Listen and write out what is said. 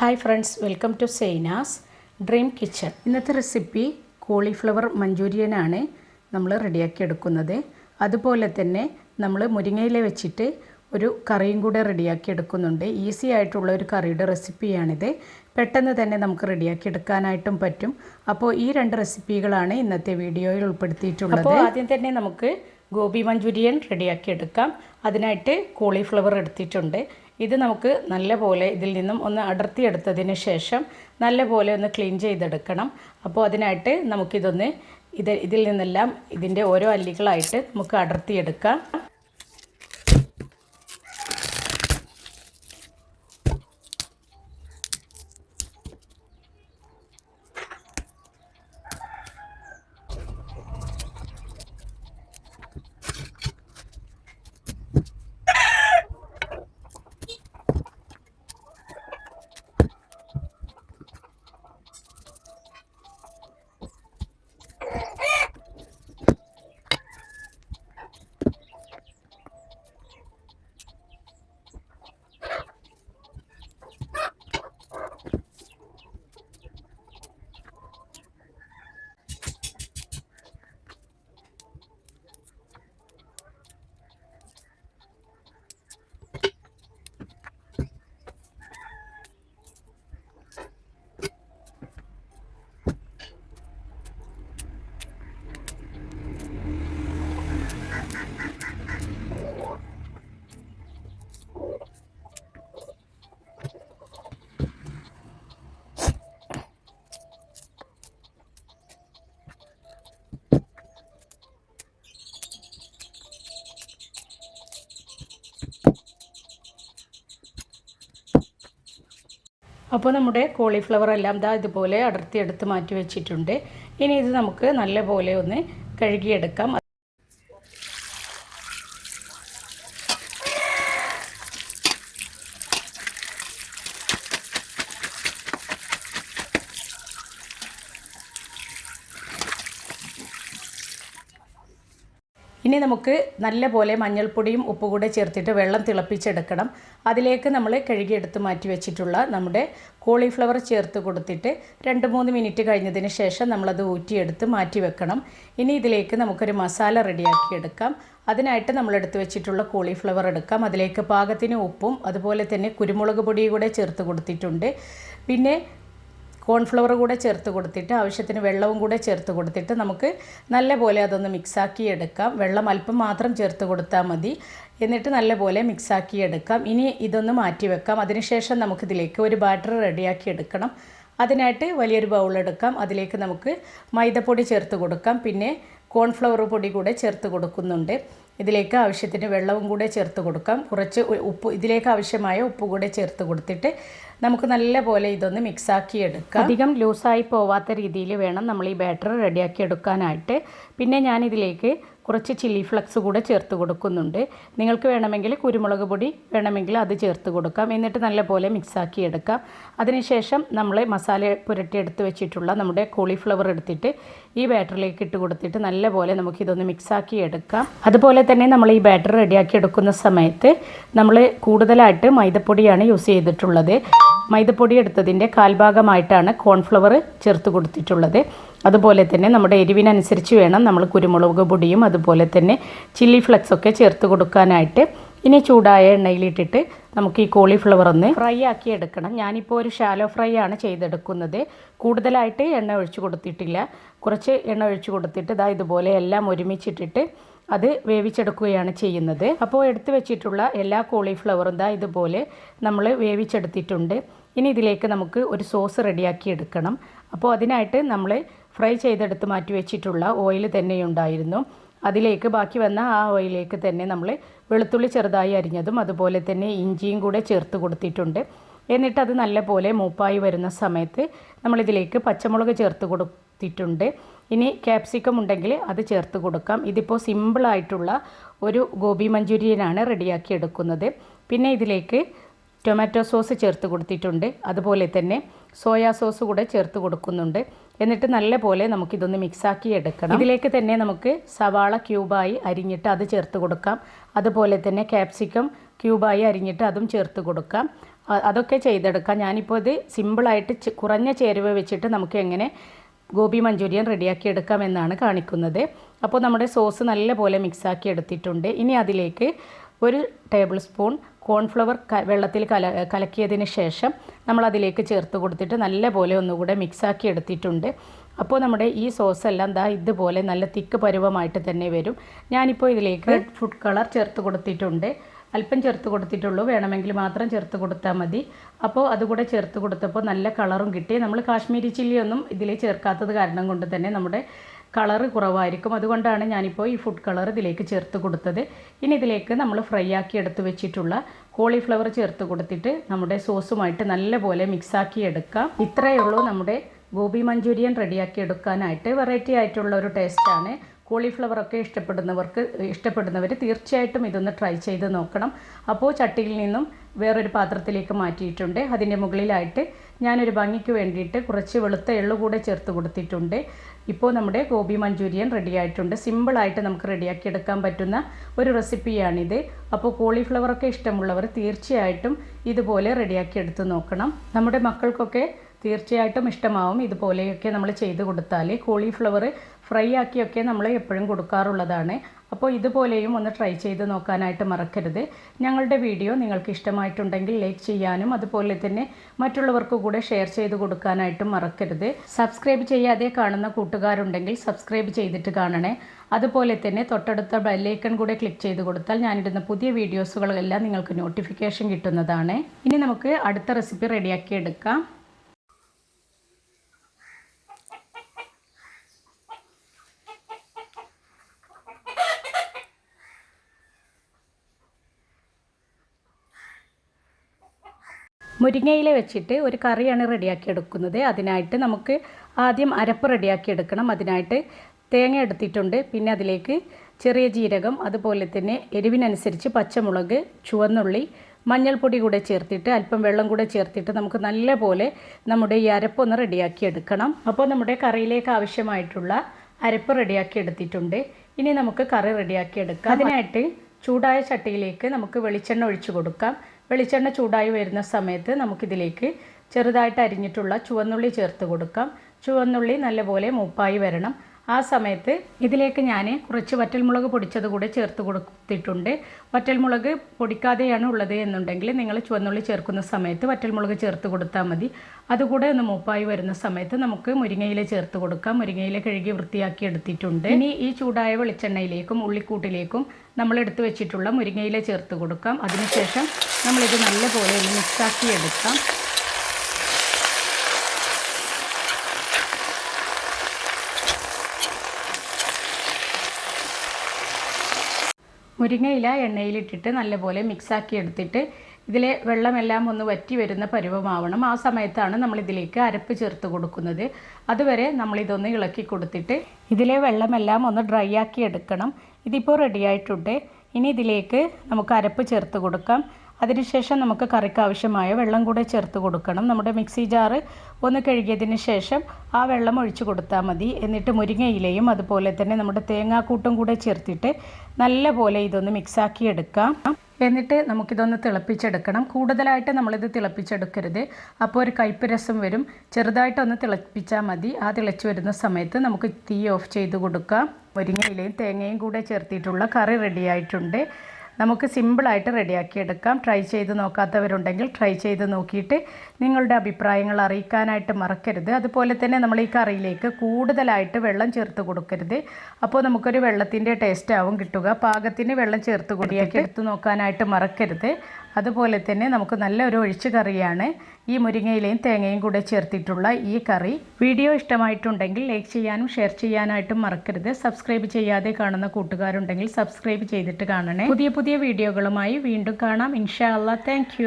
Hi friends welcome to Zaina's dream kitchen. ഇന്നത്തെ recipe cauliflower മഞ്ചൂരിയനാണ് നമ്മൾ റെഡിയാക്കി എടുക്കുന്നത്. അതുപോലെ തന്നെ നമ്മൾ മുരിങ്ങയില വെച്ചിട്ട് ഒരു കറിയും കൂടെ റെഡിയാക്കി എടുക്കുന്നുണ്ട്. ഈസി ആയിട്ടുള്ള ഒരു കറിയുടെ റെസിപ്പിയാണിത്. പെട്ടെന്ന് തന്നെ നമുക്ക് റെഡിയാക്കി എടുക്കാനായിട്ടും പറ്റും. അപ്പോൾ ഈ രണ്ട് റെസിപ്പികളാണ് ഇന്നത്തെ വീഡിയോയിൽ ഉൾപ്പെടുത്തിയിട്ടുള്ളത്. അപ്പോൾ ആദ്യം തന്നെ നമുക്ക് ഗോപി മഞ്ചൂരിയൻ റെഡിയാക്കി എടുക്കാം. അതിനായിട്ട് കോളിഫ്ലവർ എടുത്തിട്ടുണ്ട്. ഇത് നമുക്ക് നല്ലപോലെ ഇതിൽ നിന്നും ഒന്ന് അടർത്തിയെടുത്തതിന് ശേഷം നല്ലപോലെ ഒന്ന് ക്ലീൻ ചെയ്തെടുക്കണം. അപ്പോൾ അതിനായിട്ട് നമുക്കിതൊന്ന് ഇത് ഇതിൽ നിന്നെല്ലാം ഇതിന്റെ ഓരോ അല്ലികളായിട്ട് നമുക്ക് അടർത്തിയെടുക്കാം. അപ്പോൾ നമ്മുടെ കോളിഫ്ലവർ എല്ലാം ദാ ഇതുപോലെ അടർത്തി എടുത്ത് മാറ്റി വെച്ചിട്ടുണ്ട്. ഇനി ഇത് നമുക്ക് നല്ലപോലെ ഒന്ന് കഴുകിയെടുക്കാം. ഇനി നമുക്ക് നല്ലപോലെ മഞ്ഞൾപ്പൊടിയും ഉപ്പ് കൂടെ ചേർത്തിട്ട് വെള്ളം തിളപ്പിച്ചെടുക്കണം. അതിലേക്ക് നമ്മൾ കഴുകിയെടുത്ത് മാറ്റി വെച്ചിട്ടുള്ള നമ്മുടെ കോളിഫ്ലവർ ചേർത്ത് കൊടുത്തിട്ട് രണ്ട് മൂന്ന് മിനിറ്റ് കഴിഞ്ഞതിന് ശേഷം നമ്മളത് ഊറ്റിയെടുത്ത് മാറ്റി വെക്കണം. ഇനി ഇതിലേക്ക് നമുക്കൊരു മസാല റെഡിയാക്കി എടുക്കാം. അതിനായിട്ട് നമ്മൾ എടുത്ത് വെച്ചിട്ടുള്ള കോളിഫ്ലവർ എടുക്കാം. അതിലേക്ക് പാകത്തിന് ഉപ്പും അതുപോലെ തന്നെ കുരുമുളക് പൊടിയും കൂടെ ചേർത്ത് കൊടുത്തിട്ടുണ്ട്. പിന്നെ കോൺഫ്ലവർ കൂടെ ചേർത്ത് കൊടുത്തിട്ട് ആവശ്യത്തിന് വെള്ളവും കൂടെ ചേർത്ത് കൊടുത്തിട്ട് നമുക്ക് നല്ല പോലെ അതൊന്ന് മിക്സാക്കി എടുക്കാം. വെള്ളം അല്പം മാത്രം ചേർത്ത് കൊടുത്താൽ മതി. എന്നിട്ട് നല്ലപോലെ മിക്സാക്കി എടുക്കാം. ഇനി ഇതൊന്ന് മാറ്റി വെക്കാം. അതിനുശേഷം നമുക്കിതിലേക്ക് ഒരു ബാറ്റർ റെഡിയാക്കി എടുക്കണം. അതിനായിട്ട് വലിയൊരു ബൗൾ എടുക്കാം. അതിലേക്ക് നമുക്ക് മൈദപ്പൊടി ചേർത്ത് കൊടുക്കാം. പിന്നെ കോൺഫ്ലവർ പൊടി കൂടെ ചേർത്ത് കൊടുക്കുന്നുണ്ട്. ഇതിലേക്ക് ആവശ്യത്തിന് വെള്ളവും കൂടെ ചേർത്ത് കൊടുക്കാം. കുറച്ച് ഉപ്പ് ഇതിലേക്ക് ആവശ്യമായ ഉപ്പ് കൂടെ ചേർത്ത് കൊടുത്തിട്ട് നമുക്ക് നല്ല പോലെ ഇതൊന്ന് മിക്സാക്കി എടുക്കാം. അധികം ലൂസായി പോവാത്ത രീതിയിൽ വേണം നമ്മൾ ഈ ബാറ്റർ റെഡിയാക്കി എടുക്കാനായിട്ട്. പിന്നെ ഞാനിതിലേക്ക് കുറച്ച് ചില്ലി ഫ്ലക്സ് കൂടെ ചേർത്ത് കൊടുക്കുന്നുണ്ട്. നിങ്ങൾക്ക് വേണമെങ്കിൽ കുരുമുളക് പൊടി വേണമെങ്കിൽ അത് ചേർത്ത് കൊടുക്കാം. എന്നിട്ട് നല്ലപോലെ മിക്സാക്കി എടുക്കാം. അതിനുശേഷം നമ്മൾ മസാല പുരട്ടിയെടുത്ത് വെച്ചിട്ടുള്ള നമ്മുടെ കോളിഫ്ലവർ എടുത്തിട്ട് ഈ ബാറ്ററിലേക്ക് ഇട്ട് കൊടുത്തിട്ട് നല്ലപോലെ നമുക്കിതൊന്ന് മിക്സാക്കി എടുക്കാം. അതുപോലെ തന്നെ നമ്മൾ ഈ ബാറ്റർ റെഡിയാക്കി എടുക്കുന്ന സമയത്ത് നമ്മൾ കൂടുതലായിട്ട് മൈദപ്പൊടിയാണ് യൂസ് ചെയ്തിട്ടുള്ളത്. മൈദപ്പൊടി എടുത്തതിന്റെ കാൽഭാഗമായിട്ടാണ് കോൺഫ്ലവർ ചേർത്ത് കൊടുത്തിട്ടുള്ളത്. അതുപോലെ തന്നെ നമ്മുടെ എരിവിനനുസരിച്ച് വേണം നമ്മൾ കുരുമുളക് പൊടിയും അതുപോലെ തന്നെ ചില്ലി ഫ്ലെക്സ് ഒക്കെ ചേർത്ത് കൊടുക്കാനായിട്ട് ഇനി ചൂടായ എണ്ണയിലിട്ടിട്ട് നമുക്ക് ഈ കോളിഫ്ലവർ ഒന്ന് ഫ്രൈ ആക്കി എടുക്കണം. ഞാനിപ്പോൾ ഒരു ഷാലോ ഫ്രൈ ആണ് ചെയ്തെടുക്കുന്നത്. കൂടുതലായിട്ട് എണ്ണ ഒഴിച്ച് കൊടുത്തിട്ടില്ല. കുറച്ച് എണ്ണ ഒഴിച്ച് കൊടുത്തിട്ട് ഇതാ ഇതുപോലെ എല്ലാം ഒരുമിച്ചിട്ടിട്ട് അത് വേവിച്ചെടുക്കുകയാണ് ചെയ്യുന്നത്. അപ്പോൾ എടുത്തു വെച്ചിട്ടുള്ള എല്ലാ കോളിഫ്ലവറും ദാ ഇതുപോലെ നമ്മൾ വേവിച്ചെടുത്തിട്ടുണ്ട്. ഇനി ഇതിലേക്ക് നമുക്ക് ഒരു സോസ് റെഡിയാക്കി എടുക്കണം. അപ്പോൾ അതിനായിട്ട് നമ്മൾ ഫ്രൈ ചെയ്തെടുത്ത് മാറ്റി വെച്ചിട്ടുള്ള ഓയിൽ തന്നെയുണ്ടായിരുന്നു. അതിലേക്ക് ബാക്കി വന്ന ആ ഓയിലേക്ക് തന്നെ നമ്മൾ വെളുത്തുള്ളി ചെറുതായി അരിഞ്ഞതും അതുപോലെ തന്നെ ഇഞ്ചിയും കൂടെ ചേർത്ത് കൊടുത്തിട്ടുണ്ട്. എന്നിട്ട് അത് നല്ലപോലെ മൂപ്പായി വരുന്ന സമയത്ത് നമ്മളിതിലേക്ക് പച്ചമുളക് ചേർത്ത് കൊടുത്തിട്ടുണ്ട്. ഇനി ക്യാപ്സിക്കം ഉണ്ടെങ്കിൽ അത് ചേർത്ത് കൊടുക്കാം. ഇതിപ്പോൾ സിമ്പിളായിട്ടുള്ള ഒരു ഗോബി മഞ്ചൂരിയനാണ് റെഡിയാക്കി എടുക്കുന്നത്. പിന്നെ ഇതിലേക്ക് ടൊമാറ്റോ സോസ് ചേർത്ത് കൊടുത്തിട്ടുണ്ട്. അതുപോലെ തന്നെ സോയാ സോസ് കൂടെ ചേർത്ത് കൊടുക്കുന്നുണ്ട്. എന്നിട്ട് നല്ല നല്ലപോലെ നമുക്കിതൊന്ന് മിക്സാക്കി എടുക്കണം. ഇതിലേക്ക് തന്നെ നമുക്ക് സവാള ക്യൂബായി അരിഞ്ഞിട്ട് അത് ചേർത്ത് കൊടുക്കാം. അതുപോലെ തന്നെ ക്യാപ്സിക്കം ക്യൂബായി അരിഞ്ഞിട്ട് അതും ചേർത്ത് കൊടുക്കാം. അതൊക്കെ ചെയ്തെടുക്കാം. ഞാനിപ്പോൾ ഇത് സിമ്പിളായിട്ട് കുറഞ്ഞ ചേരുവ വെച്ചിട്ട് നമുക്ക് എങ്ങനെ ഗോപി മഞ്ചൂരിയൻ റെഡിയാക്കി എടുക്കാം എന്നാണ് കാണിക്കുന്നത്. അപ്പോൾ നമ്മുടെ സോസ് നല്ല പോലെ മിക്സാക്കി എടുത്തിട്ടുണ്ട്. ഇനി അതിലേക്ക് ഒരു ടേബിൾ സ്പൂൺ കോൺഫ്ലവർ വെള്ളത്തിൽ കല കലക്കിയതിന് ശേഷം നമ്മൾ അതിലേക്ക് ചേർത്ത് കൊടുത്തിട്ട് നല്ലപോലെ ഒന്നുകൂടെ മിക്സാക്കി എടുത്തിട്ടുണ്ട്. അപ്പോൾ നമ്മുടെ ഈ സോസ് എല്ലാം ദാ ഇതുപോലെ നല്ല തിക്ക് പരുവമായിട്ട് തന്നെ വരും. ഞാനിപ്പോൾ ഇതിലേക്ക് റെഡ് ഫുഡ് കളർ ചേർത്ത് കൊടുത്തിട്ടുണ്ട്. അല്പം ചേർത്ത് കൊടുത്തിട്ടുള്ളൂ. വേണമെങ്കിൽ മാത്രം ചേർത്ത് കൊടുത്താൽ മതി. അപ്പോൾ അതുകൂടെ ചേർത്ത് കൊടുത്തപ്പോൾ നല്ല കളറും കിട്ടി. നമ്മൾ കാശ്മീരി ചില്ലിയൊന്നും ഇതിൽ ചേർക്കാത്തത് കാരണം കൊണ്ട് തന്നെ നമ്മുടെ കളറ് കുറവായിരിക്കും. അതുകൊണ്ടാണ് ഞാനിപ്പോൾ ഈ ഫുഡ് കളർ ഇതിലേക്ക് ചേർത്ത് കൊടുത്തത്. ഇനി ഇതിലേക്ക് നമ്മൾ ഫ്രൈ ആക്കി എടുത്ത് വെച്ചിട്ടുള്ള കോളിഫ്ലവർ ചേർത്ത് കൊടുത്തിട്ട് നമ്മുടെ സോസുമായിട്ട് നല്ലപോലെ മിക്സാക്കി എടുക്കാം. ഇത്രയേ ഉള്ളൂ നമ്മുടെ ഗോബി മഞ്ചൂരിയൻ റെഡിയാക്കി എടുക്കാനായിട്ട് വെറൈറ്റി ആയിട്ടുള്ള ഒരു ടേസ്റ്റാണ് കോളിഫ്ലവറൊക്കെ ഇഷ്ടപ്പെടുന്നവർക്ക് ഇഷ്ടപ്പെടുന്നവർ തീർച്ചയായിട്ടും ഇതൊന്ന് ട്രൈ ചെയ്ത് നോക്കണം. അപ്പോൾ ചട്ടിയിൽ നിന്നും വേറൊരു പാത്രത്തിലേക്ക് മാറ്റിയിട്ടുണ്ട്. അതിന്റെ മുകളിലായിട്ട് ഞാനൊരു ഭംഗിക്ക് വേണ്ടിയിട്ട് കുറച്ച് വെളുത്ത എള്ളു കൂടെ ചേർത്ത് കൊടുത്തിട്ടുണ്ട്. ഇപ്പോൾ നമ്മുടെ ഗോപി മഞ്ചൂരിയൻ റെഡി ആയിട്ടുണ്ട്. സിമ്പിളായിട്ട് നമുക്ക് റെഡിയാക്കി എടുക്കാൻ പറ്റുന്ന ഒരു റെസിപ്പിയാണിത് അപ്പോൾ കോളിഫ്ലവറൊക്കെ ഇഷ്ടമുള്ളവർ തീർച്ചയായിട്ടും ഇതുപോലെ റെഡിയാക്കി എടുത്ത് നോക്കണം. നമ്മുടെ മക്കൾക്കൊക്കെ തീർച്ചയായിട്ടും ഇഷ്ടമാവും ഇതുപോലെയൊക്കെ നമ്മൾ ചെയ്ത് കൊടുത്താൽ. കോളിഫ്ലവർ ഫ്രൈ ആക്കിയൊക്കെ നമ്മൾ എപ്പോഴും കൊടുക്കാറുള്ളതാണ്. അപ്പോൾ ഇതുപോലെയും ഒന്ന് ട്രൈ ചെയ്ത് നോക്കാനായിട്ട് മറക്കരുത്. ഞങ്ങളുടെ വീഡിയോ നിങ്ങൾക്ക് ഇഷ്ടമായിട്ടുണ്ടെങ്കിൽ ലൈക്ക് ചെയ്യാനും അതുപോലെ തന്നെ മറ്റുള്ളവർക്ക് കൂടെ ഷെയർ ചെയ്ത് കൊടുക്കാനായിട്ടും മറക്കരുത്. സബ്സ്ക്രൈബ് ചെയ്യാതെ കാണുന്ന കൂട്ടുകാരുണ്ടെങ്കിൽ സബ്സ്ക്രൈബ് ചെയ്തിട്ട് കാണണേ. അതുപോലെ തന്നെ തൊട്ടടുത്ത ബെല്ലൈക്കൺ കൂടെ ക്ലിക്ക് ചെയ്ത് കൊടുത്താൽ ഞാനിടുന്ന പുതിയ വീഡിയോസുകളെല്ലാം നിങ്ങൾക്ക് നോട്ടിഫിക്കേഷൻ കിട്ടുന്നതാണ്. ഇനി നമുക്ക് അടുത്ത റെസിപ്പി റെഡിയാക്കി എടുക്കാം. മുരിങ്ങയില വെച്ചിട്ട് ഒരു കറിയാണ് റെഡിയാക്കി എടുക്കുന്നത്. അതിനായിട്ട് നമുക്ക് ആദ്യം അരപ്പ് റെഡിയാക്കി എടുക്കണം. അതിനായിട്ട് തേങ്ങ എടുത്തിട്ടുണ്ട്. പിന്നെ അതിലേക്ക് ചെറിയ ജീരകം അതുപോലെ തന്നെ എരിവിനനുസരിച്ച് പച്ചമുളക് ചുവന്നുള്ളി മഞ്ഞൾപ്പൊടി കൂടെ ചേർത്തിട്ട് അല്പം വെള്ളം കൂടെ ചേർത്തിട്ട് നമുക്ക് നല്ലപോലെ നമ്മുടെ ഈ അരപ്പൊന്ന് റെഡിയാക്കി എടുക്കണം. അപ്പോൾ നമ്മുടെ കറിയിലേക്ക് ആവശ്യമായിട്ടുള്ള അരപ്പ് റെഡിയാക്കി എടുത്തിട്ടുണ്ട്. ഇനി നമുക്ക് കറി റെഡിയാക്കി എടുക്കാം. അതിനായിട്ട് ചൂടായ ചട്ടിയിലേക്ക് നമുക്ക് വെളിച്ചെണ്ണ ഒഴിച്ചു കൊടുക്കാം. വെളിച്ചെണ്ണ ചൂടായി വരുന്ന സമയത്ത് നമുക്കിതിലേക്ക് ചെറുതായിട്ട് അരിഞ്ഞിട്ടുള്ള ചുവന്നുള്ളി ചേർത്ത് കൊടുക്കാം. ചുവന്നുള്ളി നല്ലപോലെ മൂപ്പായി വരണം. ആ സമയത്ത് ഇതിലേക്ക് ഞാൻ കുറച്ച് വറ്റൽമുളക് പൊടിച്ചത് കൂടെ ചേർത്ത് കൊടുത്തിട്ടുണ്ട്. വറ്റൽമുളക് പൊടിക്കാതെയാണ് ഉള്ളത് എന്നുണ്ടെങ്കിൽ നിങ്ങൾ ചുവന്നുള്ളി ചേർക്കുന്ന സമയത്ത് വറ്റൽമുളക് ചേർത്ത് കൊടുത്താൽ മതി. അതുകൂടെ ഒന്ന് മൂപ്പായി വരുന്ന സമയത്ത് നമുക്ക് മുരിങ്ങയില ചേർത്ത് കൊടുക്കാം. മുരിങ്ങയില കഴുകി വൃത്തിയാക്കി എടുത്തിട്ടുണ്ട്. ഇനി ഈ ചൂടായ വെളിച്ചെണ്ണയിലേക്കും ഉള്ളിക്കൂട്ടിലേക്കും നമ്മൾ എടുത്തു വെച്ചിട്ടുള്ള മുരിങ്ങയില ചേർത്ത് കൊടുക്കാം. അതിനുശേഷം നമ്മളിത് നല്ലപോലെ ഒന്ന് മിക്സാക്കി എടുക്കാം. മുരിങ്ങയില എണ്ണയിലിട്ടിട്ട് നല്ലപോലെ മിക്സാക്കി എടുത്തിട്ട് ഇതിലെ വെള്ളമെല്ലാം ഒന്ന് വറ്റി വരുന്ന പരുവമാവണം. ആ സമയത്താണ് നമ്മൾ ഇതിലേക്ക് അരപ്പ് ചേർത്ത് കൊടുക്കുന്നത്. അതുവരെ നമ്മളിതൊന്ന് ഇളക്കി കൊടുത്തിട്ട് ഇതിലെ വെള്ളമെല്ലാം ഒന്ന് ഡ്രൈ ആക്കി എടുക്കണം. ഇതിപ്പോൾ റെഡി ആയിട്ടുണ്ട്. ഇനി ഇതിലേക്ക് നമുക്ക് അരപ്പ് ചേർത്ത് കൊടുക്കാം. അതിനുശേഷം നമുക്ക് കറിക്ക് ആവശ്യമായ വെള്ളം കൂടെ ചേർത്ത് കൊടുക്കണം. നമ്മുടെ മിക്സി ജാറ് ഒന്ന് കഴുകിയതിന് ശേഷം ആ വെള്ളം ഒഴിച്ചു കൊടുത്താൽ മതി. എന്നിട്ട് മുരിങ്ങയിലയും അതുപോലെ തന്നെ നമ്മുടെ തേങ്ങാക്കൂട്ടും കൂടെ ചേർത്തിട്ട് നല്ല പോലെ ഇതൊന്ന് മിക്സാക്കി എടുക്കാം. എന്നിട്ട് നമുക്കിതൊന്ന് തിളപ്പിച്ചെടുക്കണം. കൂടുതലായിട്ട് നമ്മളിത് തിളപ്പിച്ചെടുക്കരുത്. അപ്പോൾ ഒരു കയ്പ്പ് രസം വരും. ചെറുതായിട്ടൊന്ന് തിളപ്പിച്ചാൽ മതി. ആ തിളച്ച് വരുന്ന സമയത്ത് നമുക്ക് തീ ഓഫ് ചെയ്ത് കൊടുക്കാം. മുരിങ്ങയിലയും തേങ്ങയും കൂടെ ചേർത്തിട്ടുള്ള കറി റെഡി ആയിട്ടുണ്ട്. നമുക്ക് സിമ്പിളായിട്ട് റെഡിയാക്കി എടുക്കാം ട്രൈ ചെയ്ത് നോക്കാത്തവരുണ്ടെങ്കിൽ ട്രൈ ചെയ്ത് നോക്കിയിട്ട് നിങ്ങളുടെ അഭിപ്രായങ്ങൾ അറിയിക്കാനായിട്ട് മറക്കരുത്. അതുപോലെ തന്നെ നമ്മൾ ഈ കറിയിലേക്ക് കൂടുതലായിട്ട് വെള്ളം ചേർത്ത് കൊടുക്കരുത്. അപ്പോൾ നമുക്കൊരു വെള്ളത്തിന്റെ ടേസ്റ്റ് ആവും കിട്ടുക. പാകത്തിന് വെള്ളം ചേർത്ത് കൂടിയാക്കി എടുത്ത് നോക്കാനായിട്ട് മറക്കരുത്. അതുപോലെ തന്നെ നമുക്ക് നല്ലൊരു ഒഴിച്ചു കറിയാണ് ഈ മുരിങ്ങയിലയും തേങ്ങയും കൂടെ ചേർത്തിട്ടുള്ള ഈ കറി. വീഡിയോ ഇഷ്ടമായിട്ടുണ്ടെങ്കിൽ ലൈക്ക് ചെയ്യാനും ഷെയർ ചെയ്യാനായിട്ടും മറക്കരുത്. സബ്സ്ക്രൈബ് ചെയ്യാതെ കാണുന്ന കൂട്ടുകാരുണ്ടെങ്കിൽ സബ്സ്ക്രൈബ് ചെയ്തിട്ട് കാണണേ. പുതിയ പുതിയ വീഡിയോകളുമായി വീണ്ടും കാണാം. ഇൻഷാ അല്ലാ താങ്ക്